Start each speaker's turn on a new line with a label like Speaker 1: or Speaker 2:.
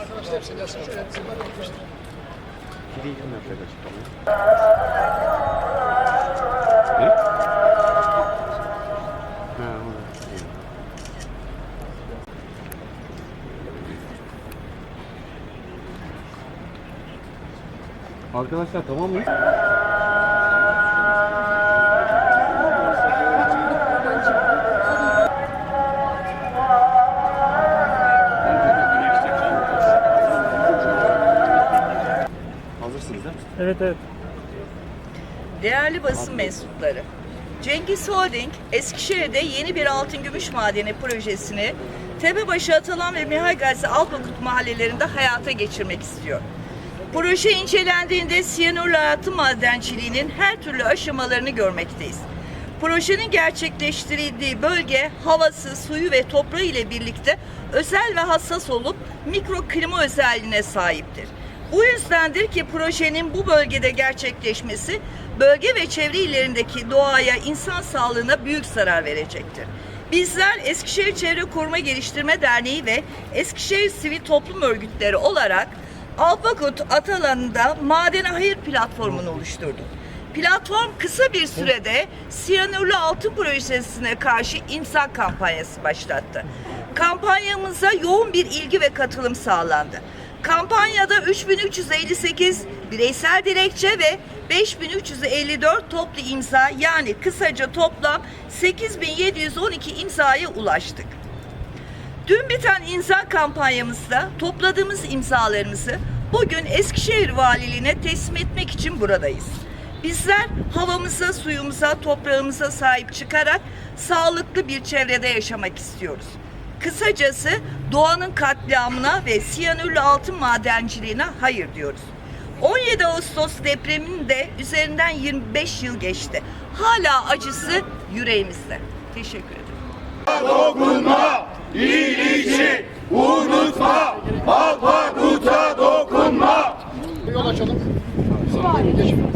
Speaker 1: Arkadaşlar hepsini yazsın. Şöyle hepsini ben yapmıştım.
Speaker 2: Kiriyi kim yapacak açıklamayı? Ha, o da. iyi. Arkadaşlar tamam mı? Değil mi?
Speaker 3: Evet evet.
Speaker 4: Değerli basın mensupları, Cengiz Holding, Eskişehir'de yeni bir altın gümüş madeni projesini Tepebaşı Atalan ve Mihal Gazi Alpakut mahallelerinde hayata geçirmek istiyor. Proje incelendiğinde siyanürlü altın madenciliğinin her türlü aşamalarını görmekteyiz. Projenin gerçekleştirildiği bölge havası, suyu ve toprağı ile birlikte özel ve hassas olup mikroklima özelliğine sahiptir. Bu yüzdendir ki projenin bu bölgede gerçekleşmesi bölge ve çevre illerindeki doğaya, insan sağlığına büyük zarar verecektir. Bizler Eskişehir Çevre Koruma Geliştirme Derneği ve Eskişehir Sivil Toplum Örgütleri olarak Alpakut Atalanı'nda Madene Hayır platformunu oluşturduk. Platform kısa bir sürede siyanürlü altın projesine karşı imza kampanyası başlattı. Kampanyamıza yoğun bir ilgi ve katılım sağlandı. Kampanyada 3358 bireysel dilekçe ve 5354 toplu imza yani kısaca toplam 8712 imzaya ulaştık. Dün biten imza kampanyamızda topladığımız imzalarımızı bugün Eskişehir Valiliğine teslim etmek için buradayız. Bizler havamıza, suyumuza, toprağımıza sahip çıkarak sağlıklı bir çevrede yaşamak istiyoruz. Kısacası doğanın katliamına ve siyanürlü altın madenciliğine hayır diyoruz. 17 Ağustos depreminin de üzerinden 25 yıl geçti. Hala acısı yüreğimizde. Teşekkür ederim.
Speaker 5: dokunma, iyiliği unutma, Alpakuta dokunma.
Speaker 1: Bir yol açalım. Geçin.